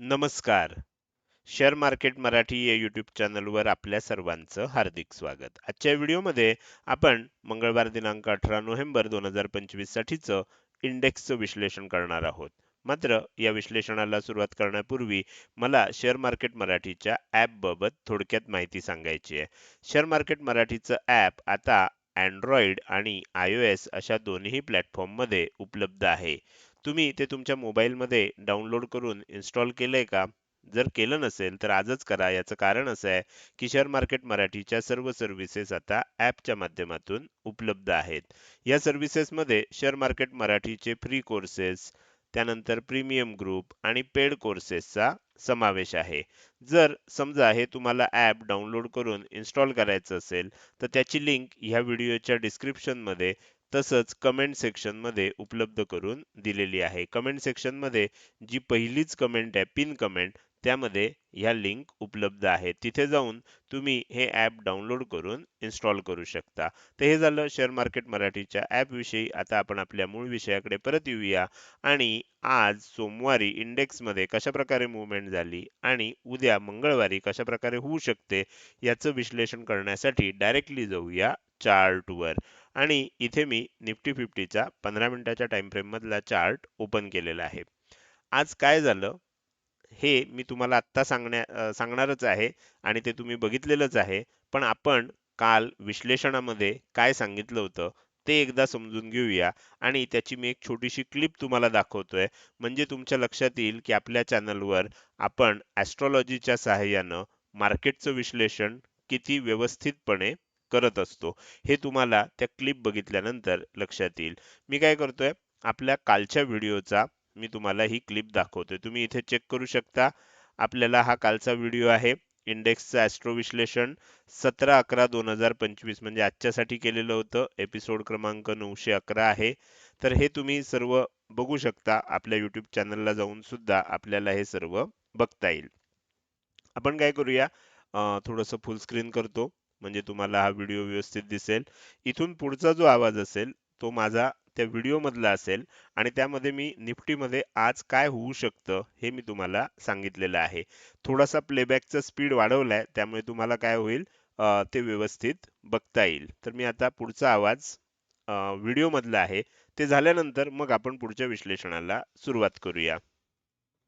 नमस्कार. Share market Marathi या YouTube चॅनलवर आपल्या सर्वांचं हार्दिक स्वागत. आजच्या व्हिडिओमध्ये आपण मंगळवार दिनांक अठरा नोव्हेंबर दोन हजार पंचवीस साठीचं इंडेक्सचं विश्लेषण करणार आहोत. मात्र या विश्लेषणाला सुरुवात करण्यापूर्वी मला शेअर मार्केट मराठीच्या ॲपबाबत थोडक्यात माहिती सांगायची आहे. शेअर मार्केट मराठीचं ॲप आता अँड्रॉइड आणि आय ओ एस अशा दोन्ही प्लॅटफॉर्ममध्ये उपलब्ध आहे. तुम्ही ते तुमच्या मोबाईलमध्ये डाउनलोड करून इन्स्टॉल केलंय का? जर केलं नसेल तर आजच करा. याचं कारण असं आहे की शेअर मार्केट मराठीच्या सर्व सर्व्हिसेस आता ॲपच्या माध्यमातून उपलब्ध आहेत. या सर्व्हिसेसमध्ये शेअर मार्केट मराठीचे फ्री कोर्सेस त्यानंतर प्रीमियम ग्रुप आणि पेड कोर्सेसचा समावेश आहे. जर समजा हे तुम्हाला ॲप डाउनलोड करून इन्स्टॉल करायचं असेल तर त्याची लिंक ह्या व्हिडिओच्या डिस्क्रिप्शनमध्ये तसंच कमेंट सेक्शनमध्ये उपलब्ध करून दिलेली आहे. कमेंट सेक्शनमध्ये जी पहिलीच कमेंट आहे पिन कमेंट त्यामध्ये ह्या लिंक उपलब्ध आहे. तिथे जाऊन तुम्ही हे ॲप डाउनलोड करून इन्स्टॉल करू शकता. तर हे झालं शेअर मार्केट मराठीच्या ॲपविषयी आता आपण आपल्या मूळ विषयाकडे परत येऊया. आणि आज सोमवारी इंडेक्समध्ये कशाप्रकारे मुवमेंट झाली आणि उद्या मंगळवारी कशा प्रकारे होऊ शकते याचं विश्लेषण करण्यासाठी डायरेक्टली जाऊया चार्टवर आणि इथे मी निफ्टी फिफ्टीचा पंधरा मिनिटाच्या टाईमफ्रेममधला फ्रेम मधला चार्ट ओपन केलेला आहे. आज काय झालं? हे मी तुम्हाला आत्ता सांगण्या सांगणारच आहे आणि ते तुम्ही बघितलेलंच आहे. पण आपण काल विश्लेषणामध्ये काय सांगितलं होतं ते एकदा समजून घेऊया आणि त्याची मी एक छोटीशी क्लिप तुम्हाला दाखवतोय. म्हणजे तुमच्या लक्षात येईल की आपल्या चॅनलवर आपण ॲस्ट्रॉलॉजीच्या सहाय्यानं मार्केटचं विश्लेषण किती व्यवस्थितपणे करत असतो. हे तुम्हाला त्या क्लिप बघितल्यानंतर लक्षात येईल. मी काय करतोय आपल्या कालच्या व्हिडिओचा मी तुम्हाला ही क्लिप दाखवतोय. तुम्ही इथे चेक करू शकता. आपल्याला हा कालचा व्हिडिओ आहे. इंडेक्सचं ॲस्ट्रो विश्लेषण सतरा अकरा दोन हजार पंचवीस म्हणजे आजच्यासाठी केलेलं होतं. एपिसोड क्रमांक नऊशे अकरा आहे. तर हे तुम्ही सर्व बघू शकता. आपल्या यूट्यूब चॅनलला जाऊन सुद्धा आपल्याला हे सर्व बघता येईल. आपण काय करूया थोडंसं फुल स्क्रीन करतो. म्हणजे तुम्हाला हा व्हिडिओ व्यवस्थित दिसेल. इथून पुढचा जो आवाज असेल तो माझा त्या व्हिडिओमधला असेल आणि त्यामध्ये मी निफ्टीमध्ये आज काय होऊ शकतं हे मी तुम्हाला सांगितलेलं आहे. थोडासा प्लेबॅकचा स्पीड वाढवलाय त्यामुळे तुम्हाला काय होईल ते व्यवस्थित बघता येईल. तर मी आता पुढचा आवाज व्हिडिओमधला आहे. ते झाल्यानंतर मग आपण पुढच्या विश्लेषणाला सुरुवात करूया.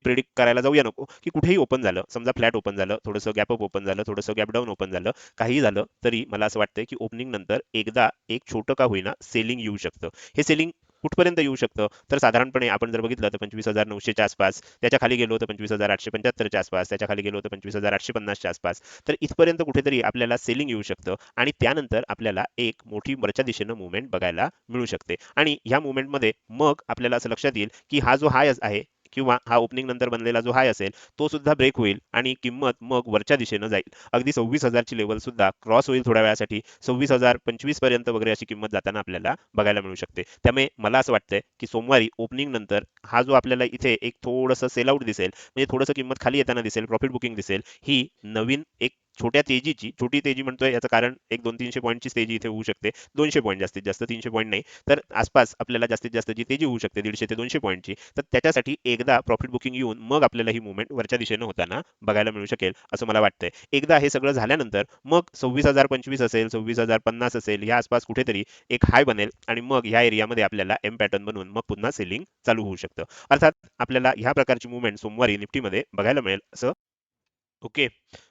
प्रिडिक्ट करायला जाऊया नको. की कुठेही ओपन झालं समजा फ्लॅट ओपन झालं थोडंसं गॅप अप ओपन झालं थोडंसं गॅप डाऊन ओपन झालं काही झालं तरी मला असं वाटतं की ओपनिंग नंतर एकदा एक छोटं का होईना सेलिंग येऊ शकतं. हे सेलिंग कुठपर्यंत येऊ शकतं? तर साधारणपणे आपण जर बघितलं तर पंचवीस हजार नऊशेच्या आसपास त्याच्याखाली गेलो तर पंचवीस हजार आठशे पंच्याहत्तरच्या आसपास त्याच्याखाली गेलो तर पंचवीस हजार आठशे पन्नासच्या आसपास तर इथपर्यंत कुठेतरी आपल्याला सेलिंग येऊ शकतं आणि त्यानंतर आपल्याला एक मोठी वरच्या दिशेनं मुवमेंट बघायला मिळू शकते. आणि ह्या मुवमेंटमध्ये मग आपल्याला असं लक्षात येईल की हा जो हाय आहे किंवा हा ओपनिंग नंतर बनलेला जो हाय असेल तो सुद्धा ब्रेक होईल आणि किंमत मग वरच्या दिशेनं जाईल. अगदी सव्वीस हजारची लेवल सुद्धा क्रॉस होईल थोड्या वेळासाठी. सव्वीस हजार पंचवीसपर्यंत वगैरे अशी किंमत जाताना आपल्याला बघायला मिळू शकते. त्यामुळे मला असं वाटतंय की सोमवारी ओपनिंग नंतर हा जो आपल्याला इथे एक थोडंसं सेल आउट दिसेल म्हणजे थोडंसं किंमत खाली येताना दिसेल प्रॉफिट बुकिंग दिसेल ही नवीन एक छोट्या तेजीची छोटी तेजी म्हणतोय याचं कारण एक दोन तीनशे पॉईंटची तेजी इथे होऊ शकते. दोनशे पॉईंट जास्तीत जास्त तीनशे पॉईंट नाही. तर आसपास आपल्याला जास्तीत जास्त जी तेजी होऊ शकते दीडशे ते दोनशे पॉईंटची तर त्याच्यासाठी एकदा प्रॉफिट बुकिंग येऊन मग आपल्याला ही मुवमेंट वरच्या दिशेने होताना बघायला मिळू शकेल असं मला वाटतंय. एकदा हे सगळं झाल्यानंतर मग सव्वीस हजार पंचवीस असेल सव्वीस हजार पन्नास असेल या आसपास कुठेतरी एक हाय बनेल आणि मग ह्या एरियामध्ये आपल्याला एम पॅटर्न बनवून मग पुन्हा सेलिंग चालू होऊ शकतं. अर्थात आपल्याला ह्या प्रकारची मुवमेंट सोमवारी निफ्टीमध्ये बघायला मिळेल असं ओके.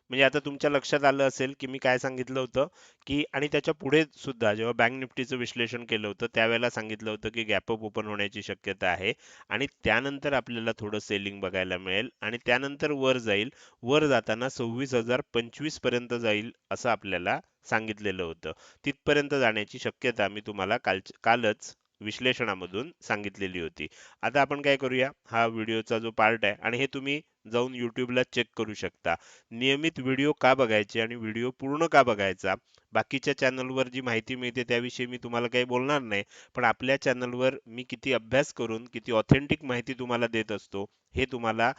म्हणजे आता तुमच्या लक्षात आलं असेल की मी काय सांगितलं होतं की आणि त्याच्या पुढे सुद्धा जेव्हा बँक निफ्टीचं विश्लेषण केलं होतं त्यावेळेला सांगितलं होतं की गॅपअप ओपन होण्याची शक्यता आहे आणि त्यानंतर आपल्याला थोडं सेलिंग बघायला मिळेल आणि त्यानंतर वर जाईल. वर जाताना सव्वीस हजार पंचवीसपर्यंत जाईल असं आपल्याला सांगितलेलं होतं. तिथपर्यंत जाण्याची शक्यता मी तुम्हाला काल कालच विश्लेषणामधून सांगितलेली होती. आता आपण काय करूया? हा व्हिडिओचा जो पार्ट आहे आणि हे तुम्ही जाऊन यूट्यूबला चेक करू शकता. नियमित व्हिडिओ का बघायचे आणि व्हिडिओ पूर्ण का बघायचा? बाकीच्या चॅनलवर जी माहिती मिळते त्याविषयी मी तुम्हाला काही बोलणार नाही पण आपल्या चॅनलवर मी किती अभ्यास करून किती ऑथेंटिक माहिती तुम्हाला देत असतो हे तुम्हाला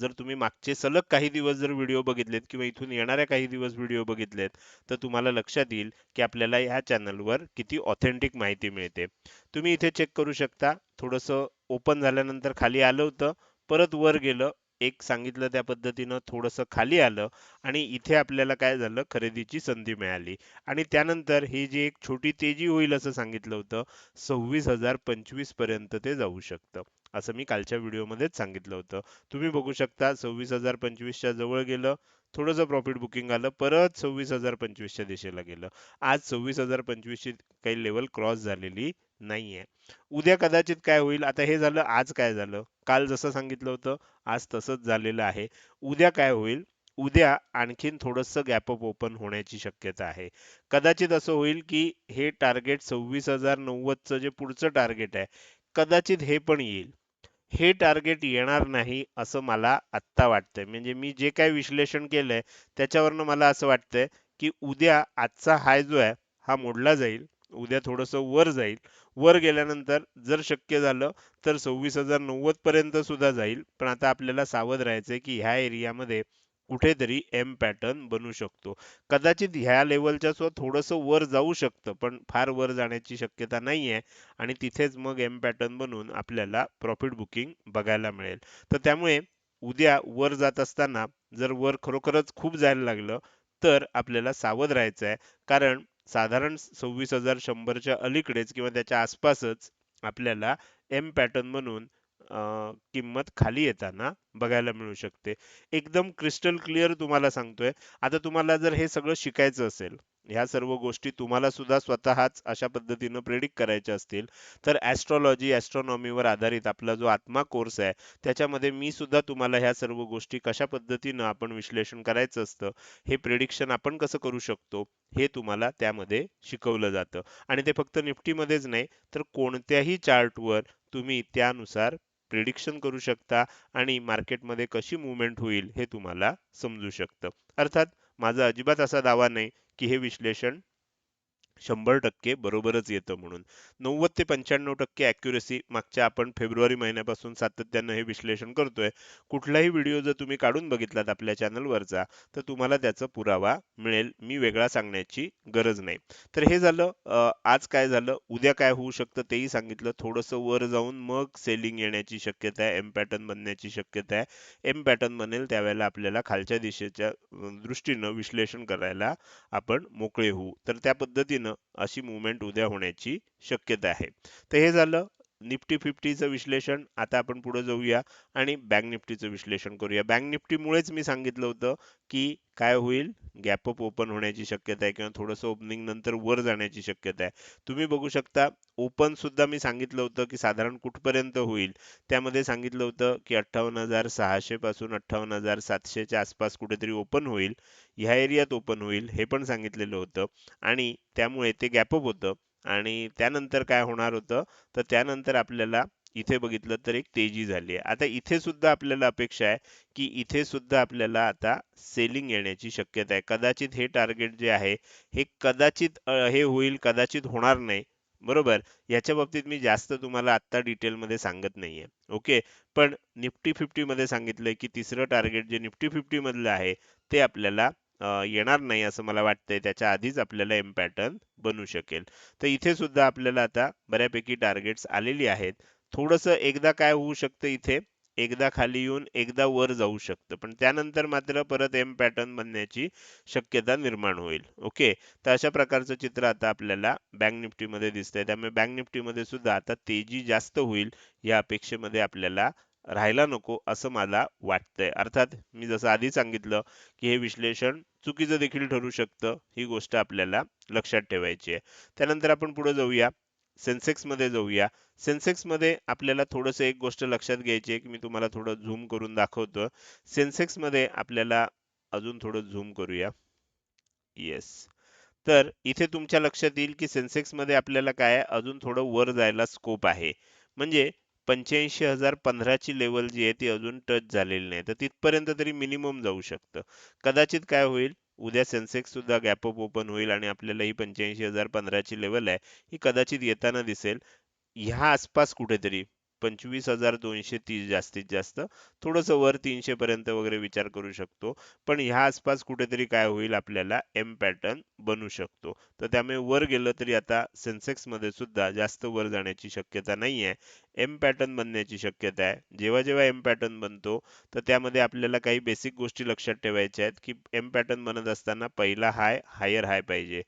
जर तुम्ही मागचे सलग काही दिवस जर व्हिडिओ बघितलेत किंवा इथून येणाऱ्या काही दिवस व्हिडिओ बघितलेत तर तुम्हाला लक्षात येईल की आपल्याला ह्या चॅनलवर किती ऑथेंटिक माहिती मिळते. तुम्ही इथे चेक करू शकता थोडंसं ओपन झाल्यानंतर खाली आलं होतं परत वर गेलं एक सांगितलं त्या पद्धतीनं थोडंसं खाली आलं आणि इथे आपल्याला काय झालं? खरेदीची संधी मिळाली. आणि त्यानंतर ही जी एक छोटी तेजी होईल असं सांगितलं होतं सव्वीस हजार पंचवीसपर्यंत ते जाऊ शकतं. असं मी कालच्या व्हिडिओमध्येच सांगितलं होतं. तुम्ही बघू शकता सव्वीस हजार पंचवीसच्या जवळ गेलं थोडंसं प्रॉफिट बुकिंग आलं परत सव्वीस हजार पंचवीसच्या दिशेला गेलं. आज सव्वीस हजार पंचवीसची काही लेवल क्रॉस झालेली नाहीये. उद्या कदाचित काय होईल? आता हे झालं आज काय झालं? काल जसं सांगितलं होतं आज तसंच झालेलं आहे. उद्या काय होईल? उद्या आणखीन थोडंसं गॅपअप ओपन होण्याची शक्यता आहे. कदाचित असं होईल की हे टार्गेट सव्वीस हजार नव्वदचं जे पुढचं टार्गेट आहे कदाचित हे पण येईल. हे टार्गेट येणार नाही असं मला आत्ता वाटतंय. म्हणजे मी जे काही विश्लेषण केलंय त्याच्यावरनं मला असं वाटतंय की उद्या आजचा हाय जो आहे हा मोडला जाईल. उद्या थोडंसं वर जाईल. वर गेल्यानंतर जर शक्य झालं तर सव्वीस हजार नव्वद पर्यंत सुद्धा जाईल. पण आता आपल्याला सावध राहायचंय की ह्या एरियामध्ये कुठेतरी एम पॅटर्न बनू शकतो. कदाचित ह्या लेवलच्या सुद्धा थोडंसं वर जाऊ शकतं पण फार वर जाण्याची शक्यता नाही आहे आणि तिथेच मग एम पॅटर्न बनून आपल्याला प्रॉफिट बुकिंग बघायला मिळेल. तर त्यामुळे उद्या वर जात असताना जर वर खरोखरच खूप जायला लागलं तर आपल्याला सावध राहायचं आहे कारण साधारण सव्वीस हजार शंभरच्या अलीकडेच किंवा त्याच्या आसपासच आपल्याला एम पॅटर्न म्हणून किंमत खाली येताना बघायला मिळू शकते. एकदम क्रिस्टल क्लिअर तुम्हाला सांगतोय. आता तुम्हाला जर हे सगळं शिकायचं असेल ह्या सर्व गोष्टी तुम्हाला सुद्धा स्वतःच अशा पद्धतीनं प्रेडिक्ट करायच्या असतील तर ॲस्ट्रॉलॉजी ॲस्ट्रॉनॉमीवर आधारित आपला जो आत्मा कोर्स आहे त्याच्यामध्ये मी सुद्धा तुम्हाला ह्या सर्व गोष्टी कशा पद्धतीनं आपण विश्लेषण करायचं असतं हे प्रेडिक्शन आपण कसं करू शकतो हे तुम्हाला त्यामध्ये शिकवलं जातं. आणि ते फक्त निफ्टीमध्येच नाही तर कोणत्याही चार्टवर तुम्ही त्यानुसार प्रिडिक्शन करू शकता आणि मार्केटमध्ये कशी मुवमेंट होईल हे तुम्हाला समजू शकतं. अर्थात माझा अजिबात असा दावा नाही की हे विश्लेषण शंभर टक्के बरोबरच येतं म्हणून. नव्वद ते पंच्याण्णव टक्के अॅक्युरेसी मागच्या आपण फेब्रुवारी महिन्यापासून सातत्यानं हे विश्लेषण करतोय. कुठलाही व्हिडिओ जर तुम्ही काढून बघितलात आपल्या चॅनलवरचा तर तुम्हाला त्याचा पुरावा मिळेल. मी वेगळा सांगण्याची गरज नाही. तर हे झालं आज काय झालं? उद्या काय होऊ शकतं तेही सांगितलं. थोडंसं वर जाऊन मग सेलिंग येण्याची शक्यता आहे एम पॅटर्न बनण्याची शक्यता आहे. एम पॅटर्न बनेल त्यावेळेला आपल्याला खालच्या दिशेच्या दृष्टीनं विश्लेषण करायला आपण मोकळे होऊ. तर त्या पद्धतीनं अशी मुवमेंट उद्या होण्याची शक्यता आहे. तर हे झालं. निफ्टी फिफ्टीचं विश्लेषण आता आपण पुढे जाऊया आणि बँक निफ्टीचं विश्लेषण करूया. बँक निफ्टीमुळेच मी सांगितलं होतं की काय होईल? गॅप अप ओपन होण्याची शक्यता आहे किंवा थोडंसं ओपनिंग नंतर वर जाण्याची शक्यता आहे. तुम्ही बघू शकता ओपन सुद्धा मी सांगितलं होतं की साधारण कुठपर्यंत होईल? त्यामध्ये सांगितलं होतं की अठ्ठावन्न हजार सहाशे पासून अठ्ठावन्न हजार सातशेच्या आसपास कुठेतरी ओपन होईल. ह्या एरियात ओपन होईल हे पण सांगितलेलं होतं. आणि त्यामुळे ते गॅपअप होतं. आणि त्यानंतर काय होणार होतं? तर त्यानंतर आपल्याला इथे बघितलं तर एक तेजी झाली आहे. आता इथे सुद्धा आपल्याला अपेक्षा आहे की इथे सुद्धा आपल्याला आता सेलिंग येण्याची शक्यता आहे. कदाचित हे टार्गेट जे आहे हे कदाचित हे होईल कदाचित होणार नाही. बरोबर? याच्या बाबतीत मी जास्त तुम्हाला आत्ता डिटेलमध्ये सांगत नाहीये. ओके? पण निफ्टी फिफ्टीमध्ये सांगितलंय की तिसरं टार्गेट जे निफ्टी फिफ्टीमधलं आहे ते आपल्याला येणार नाही असं मला वाटतंय. त्याच्या आधीच आपल्याला एम पॅटर्न बनू शकेल. तर इथे सुद्धा आपल्याला आता बऱ्यापैकी टार्गेट्स आलेली आहेत. थोडंसं एकदा काय होऊ शकतं इथे? एकदा खाली येऊन एकदा वर जाऊ शकतं. पण त्यानंतर मात्र परत एम पॅटर्न बनण्याची शक्यता निर्माण होईल. ओके? तर अशा प्रकारचं चित्र आता आपल्याला बँक निफ्टीमध्ये दिसतंय. त्यामुळे बँक निफ्टीमध्ये सुद्धा आता तेजी जास्त होईल या अपेक्षेमध्ये आपल्याला राहायला नको असं मला वाटतंय. अर्थात मी जसं आधी सांगितलं की हे विश्लेषण चुकीचं देखील ठरू शकतं ही गोष्ट आपल्याला लक्षात ठेवायची आहे. त्यानंतर आपण पुढे जाऊया. सेन्सेक्समध्ये जाऊया. सेन्सेक्समध्ये आपल्याला थोडस एक गोष्ट लक्षात घ्यायची आहे की मी तुम्हाला थोडं झूम करून दाखवतो सेन्सेक्समध्ये आपल्याला अजून थोडं झूम करूया. येस. तर इथे तुमच्या लक्षात येईल की सेन्सेक्समध्ये आपल्याला काय अजून थोडं वर जायला स्कोप आहे. म्हणजे पंच्याऐंशी हजार पंधराची लेवल जी आहे ती अजून टच झालेली नाही. तर तिथपर्यंत तरी मिनिमम जाऊ शकतं. कदाचित काय होईल उद्या सेन्सेक्स सुद्धा गॅप अप ओपन होईल आणि आपल्याला ही पंच्याऐंशी हजार पंधराची लेवल आहे ही कदाचित येताना दिसेल. ह्या आसपास कुठेतरी पंचवीस हजार दोनशे तीस जास्तीत जास्त. थोडंसं वर तीनशे पर्यंत वगैरे विचार करू शकतो. पण ह्या आसपास कुठेतरी काय होईल आपल्याला एम पॅटर्न बनू शकतो. तर त्यामुळे वर गेलं तरी आता सेन्सेक्समध्ये सुद्धा जास्त वर जाण्याची शक्यता नाही आहे एम पॅटर्न बनण्याची शक्यता आहे. जेव्हा जेव्हा एम पॅटर्न बनतो तर त्यामध्ये आपल्याला काही बेसिक गोष्टी लक्षात ठेवायच्या आहेत की एम पॅटर्न बनत असताना पहिला हाय हायर हाय पाहिजे.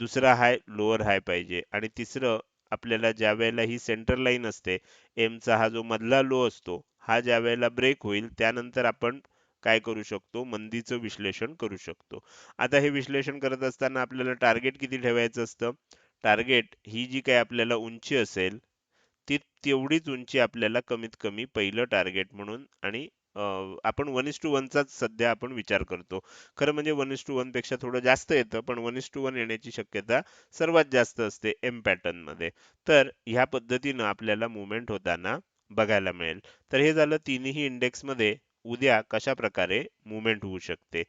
दुसरा हाय लोअर हाय पाहिजे. आणि तिसरं आपल्याला ज्या वेळेला ही सेंटर लाईन असते एमचा हा जो मधला लो असतो हा ज्या वेळेला ब्रेक होईल त्यानंतर आपण काय करू शकतो? मंदीचं विश्लेषण करू शकतो. आता हे विश्लेषण करत असताना आपल्याला टार्गेट किती ठेवायचं असतं? टार्गेट ही जी काही आपल्याला उंची असेल ती तेवढीच उंची आपल्याला कमीत कमी पहिलं टार्गेट म्हणून आणि आपण वन इस टू वनचाच सध्या आपण विचार करतो. खरं म्हणजे वन इस टू वनपेक्षा थोडं जास्त येतं पण वन इस टू वन येण्याची शक्यता सर्वात जास्त असते एम पॅटर्नमध्ये. तर ह्या पद्धतीनं आपल्याला मुवमेंट होताना बघायला मिळेल. तर हे झालं तिन्ही इंडेक्समध्ये उद्या कशा प्रकारे मुवमेंट होऊ शकते?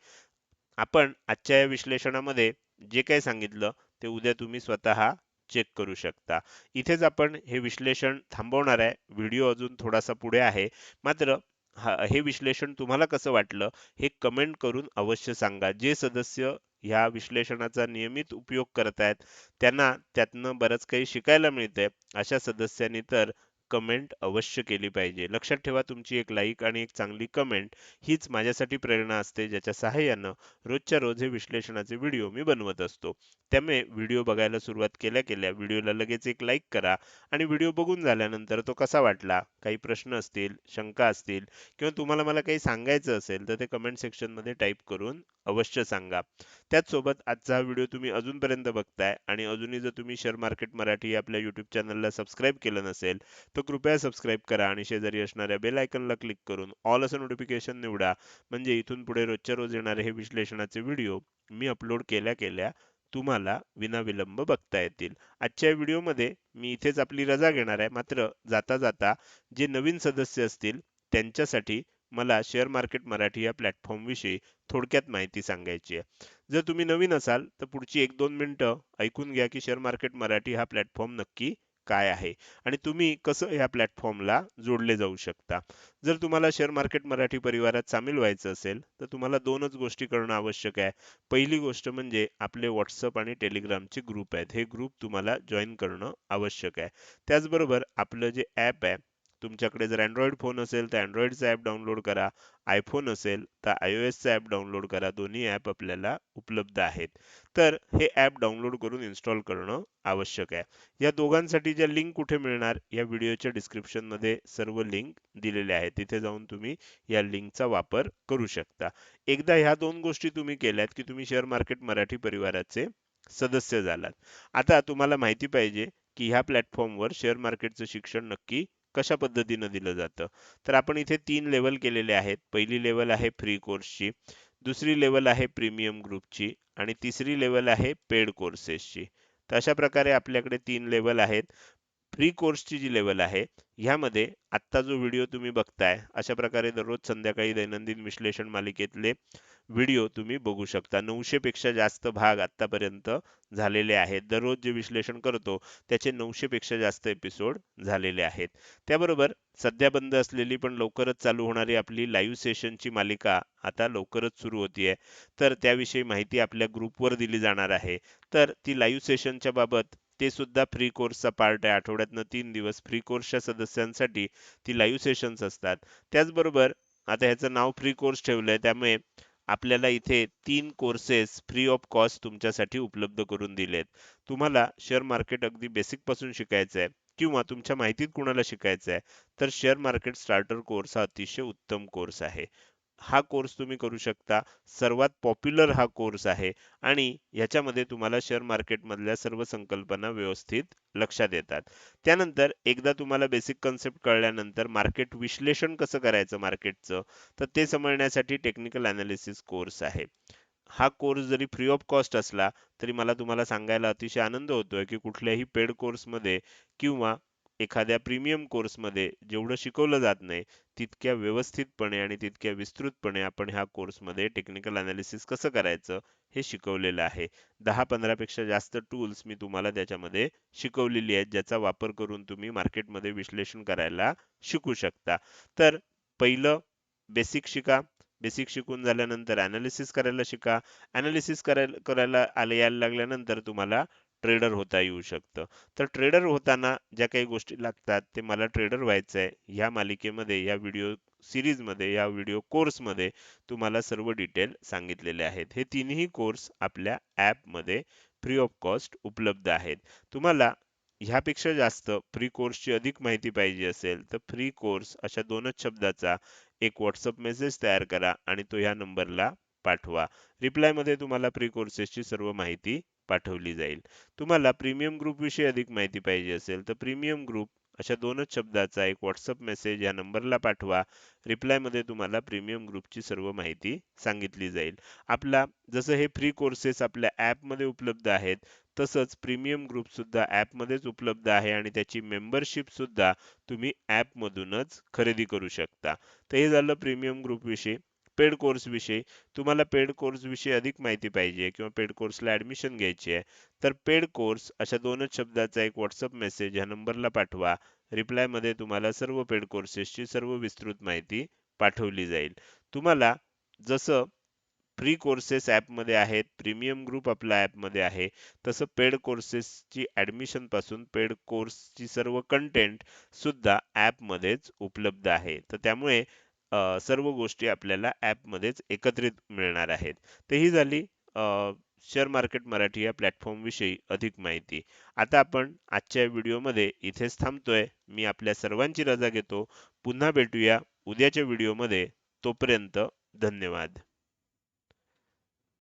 आपण आजच्या या विश्लेषणामध्ये जे काही सांगितलं ते उद्या तुम्ही स्वतः चेक करू शकता. इथेच आपण हे विश्लेषण थांबवणार आहे. व्हिडिओ अजून थोडासा पुढे आहे. मात्र हा हे विश्लेषण तुम्हाला कसं वाटलं? हे कमेंट करून अवश्य सांगा. जे सदस्य ह्या विश्लेषणाचा नियमित उपयोग करत आहेत त्यांना त्यातनं बरंच काही शिकायला मिळतंय. अशा सदस्यांनी तर कमेंट अवश्य केली पाहिजे. लक्षात ठेवा तुमची एक लाईक आणि एक चांगली कमेंट हीच माझ्यासाठी प्रेरणा असते ज्याच्या सहाय्यानं रोजच्या रोज हे विश्लेषणाचे व्हिडिओ मी बनवत असतो. त्यामुळे व्हिडिओ बघायला सुरुवात केल्या केल्या व्हिडिओला लगेच एक लाईक करा आणि व्हिडिओ बघून झाल्यानंतर तो कसा वाटला काही प्रश्न असतील शंका असतील किंवा तुम्हाला मला काही सांगायचं असेल तर ते कमेंट सेक्शनमध्ये टाईप करून अवश्य सांगा. त्याच सोबत आजचा हा व्हिडिओ तुम्ही अजूनपर्यंत बघताय आणि अजूनही जर तुम्ही शेअर मार्केट मराठी आपल्या यूट्यूब चॅनलला सबस्क्राईब केलं नसेल तर कृपया सबस्क्राईब करा आणि शेजारी असणाऱ्या बेल आयकनला क्लिक करून ऑल असं नोटिफिकेशन निवडा. म्हणजे इथून पुढे रोजच्या रोज येणारे हे विश्लेषणाचे व्हिडिओ मी अपलोड केल्या केल्या तुम्हाला विनाविलंब बघता येतील. आजच्या व्हिडिओमध्ये मी इथेच आपली रजा घेणार आहे. मात्र जाता जाता जे नवीन सदस्य असतील त्यांच्यासाठी मला शेअर मार्केट मराठी या प्लॅटफॉर्मविषयी थोडक्यात माहिती सांगायची आहे. जर तुम्ही नवीन असाल तर पुढची एक दोन मिनिटं ऐकून घ्या की शेअर मार्केट मराठी हा प्लॅटफॉर्म नक्की काय आहे आणि तुम्ही कसं या प्लॅटफॉर्मला जोडले जाऊ शकता. जर तुम्हाला शेअर मार्केट मराठी परिवारात सामील व्हायचं असेल तर तुम्हाला दोनच गोष्टी करणं आवश्यक आहे. पहिली गोष्ट म्हणजे आपले व्हॉट्सअप आणि टेलिग्रामचे ग्रुप आहेत. हे ग्रुप तुम्हाला जॉईन करणं आवश्यक आहे. त्याचबरोबर आपलं जे ॲप आहे तुमच्याकडे जर अँड्रॉइड फोन असेल तर अँड्रॉइडचा ॲप डाउनलोड करा. आयफोन असेल तर आय ओ एसचा ॲप डाउनलोड करा. दोन्ही ॲप आपल्याला उपलब्ध आहेत. तर हे ॲप डाउनलोड करून इन्स्टॉल करणं आवश्यक आहे. या दोघांसाठी ज्या लिंक कुठे मिळणार या व्हिडिओच्या डिस्क्रिप्शनमध्ये सर्व लिंक दिलेल्या आहेत. तिथे जाऊन तुम्ही या लिंकचा वापर करू शकता. एकदा ह्या दोन गोष्टी तुम्ही केल्यात की तुम्ही शेअर मार्केट मराठी परिवाराचे सदस्य झालात. आता तुम्हाला माहिती पाहिजे की ह्या प्लॅटफॉर्मवर शेअर मार्केटचं शिक्षण नक्की कशा पद्धतीनं दिलं जातं? तर आपण इथे तीन लेवल केलेले आहेत. पहिली लेवल आहे फ्री कोर्सची दुसरी लेवल आहे प्रीमियम ग्रुपची आणि तिसरी लेवल आहे पेड कोर्सेसची तर अशा प्रकारे आपल्याकडे तीन लेवल आहेत. फ्री कोर्सची जी लेवल आहे ह्यामध्ये आत्ता जो व्हिडिओ तुम्ही बघताय अशा प्रकारे दररोज संध्याकाळी दैनंदिन विश्लेषण मालिकेतले व्हिडिओ तुम्ही बघू शकता. नऊशे पेक्षा जास्त भाग आतापर्यंत झालेले आहेत. दररोज जे विश्लेषण करतो त्याचे नऊशे पेक्षा जास्त एपिसोड झालेले आहेत. त्याबरोबर सध्या बंद असलेली पण लवकरच चालू होणारी आपली लाईव्ह सेशनची मालिका आता लवकरच सुरू होतीये. तर त्याविषयी माहिती आपल्या ग्रुपवर दिली जाणार आहे. तर ती लाईव्ह सेशनच्या बाबत ते सुद्धा फ्री कोर्सचा पार्ट आहे. आठवड्यातनं तीन दिवस फ्री कोर्सच्या सदस्यांसाठी ती लाईव्ह सेशन्स असतात. त्याचबरोबर आता ह्याचं नाव फ्री कोर्स ठेवलंय. त्यामुळे आपल्याला इथे तीन कोर्सेस फ्री ऑफ कॉस्ट तुमच्यासाठी उपलब्ध करून दिलेत. तुम्हाला शेअर मार्केट अगदी बेसिकपासून शिकायचं आहे किंवा तुमच्या माहितीत कुणाला शिकायचं आहे तर शेअर मार्केट स्टार्टर कोर्स हा अतिशय उत्तम कोर्स आहे. हा कोर्स तुम्ही करू शकता. सर्वात पॉप्युलर हा कोर्स आहे आणि याच्यामध्ये तुम्हाला शेअर मार्केटमधल्या सर्व संकल्पना व्यवस्थित लक्षात येतात. त्यानंतर एकदा तुम्हाला बेसिक कन्सेप्ट कळल्यानंतर मार्केट विश्लेषण कसं करायचं मार्केटचं तर ते समजण्यासाठी टेक्निकल अनालिसिस कोर्स आहे. हा कोर्स जरी फ्री ऑफ कॉस्ट असला तरी मला तुम्हाला सांगायला अतिशय आनंद होतोय की कुठल्याही पेड कोर्समध्ये किंवा एखाद्या प्रीमियम कोर्समध्ये जेवढं शिकवलं जात नाही तितक्या व्यवस्थितपणे आणि तितक्या विस्तृतपणे आपण ह्या कोर्समध्ये टेक्निकल अनालिसिस कसं करायचं हे शिकवलेलं आहे. दहा पंधरा पेक्षा जास्त टूल्स मी तुम्हाला त्याच्यामध्ये शिकवलेली आहेत ज्याचा वापर करून तुम्ही मार्केटमध्ये विश्लेषण करायला शिकू शकता. तर पहिलं बेसिक शिका. बेसिक शिकून झाल्यानंतर ॲनालिसिस करायला शिका. ॲनालिसिस करायला करायला आले यायला लागल्यानंतर तुम्हाला ट्रेडर होता येऊ शकतं. तर ट्रेडर होताना ज्या काही गोष्टी लागतात ते मला ट्रेडर व्हायचं आहे. ह्या मालिकेमध्ये या व्हिडिओ सिरीजमध्ये या व्हिडिओ कोर्समध्ये तुम्हाला सर्व डिटेल सांगितलेले आहेत. हे तिन्ही कोर्स आपल्या ॲपमध्ये फ्री ऑफ कॉस्ट उपलब्ध आहेत. तुम्हाला ह्यापेक्षा जास्त फ्री कोर्सची अधिक माहिती पाहिजे असेल तर फ्री कोर्स अशा दोनच शब्दाचा एक व्हॉट्सअप मेसेज तयार करा आणि तो ह्या नंबरला पाठवा. रिप्लायमध्ये तुम्हाला फ्री कोर्सेसची सर्व माहिती पाठवली जाईल. तुम्हाला प्रीमियम ग्रुपविषयी अधिक माहिती पाहिजे असेल तर प्रीमियम ग्रुप अशा दोनच शब्दाचा एक व्हॉट्सअप मेसेज या नंबरला पाठवा. रिप्लायमध्ये तुम्हाला प्रीमियम ग्रुपची सर्व माहिती सांगितली जाईल. आपला जसं हे फ्री कोर्सेस आपल्या ॲपमध्ये उपलब्ध आहेत तसंच प्रीमियम ग्रुप सुद्धा ॲपमध्येच उपलब्ध आहे आणि त्याची मेंबरशिप सुद्धा तुम्ही ॲपमधूनच खरेदी करू शकता. तर हे झालं प्रीमियम ग्रुपविषयी पेड कोर्स विषयी तुम्हाला पेड कोर्स विषयी अधिक माहिती पाहिजे किंवा पेड कोर्सला ऍडमिशन घ्यायची आहे तर पेड कोर्स अशा दोनच शब्दाचा एक व्हॉट्सअप मेसेज ह्या नंबरला पाठवा. रिप्लायमध्ये तुम्हाला सर्व पेड कोर्सेसची सर्व विस्तृत माहिती पाठवली जाईल. तुम्हाला जसं फ्री कोर्सेस ॲपमध्ये आहेत प्रीमियम ग्रुप आपल्या ॲपमध्ये आहे तसं पेड कोर्सेसची ॲडमिशनपासून पेड कोर्सची सर्व कंटेंट सुद्धा ॲपमध्येच उपलब्ध आहे. तर त्यामुळे सर्व गोष्टी आपल्याला ॲपमध्येच एकत्रित मिळणार आहेत. तर ही झाली शेअर मार्केट मराठी या प्लॅटफॉर्मविषयी अधिक माहिती. आता आपण आजच्या व्हिडिओमध्ये इथेच थांबतोय. मी आपल्या सर्वांची रजा घेतो. पुन्हा भेटूया उद्याच्या व्हिडिओमध्ये. तोपर्यंत धन्यवाद.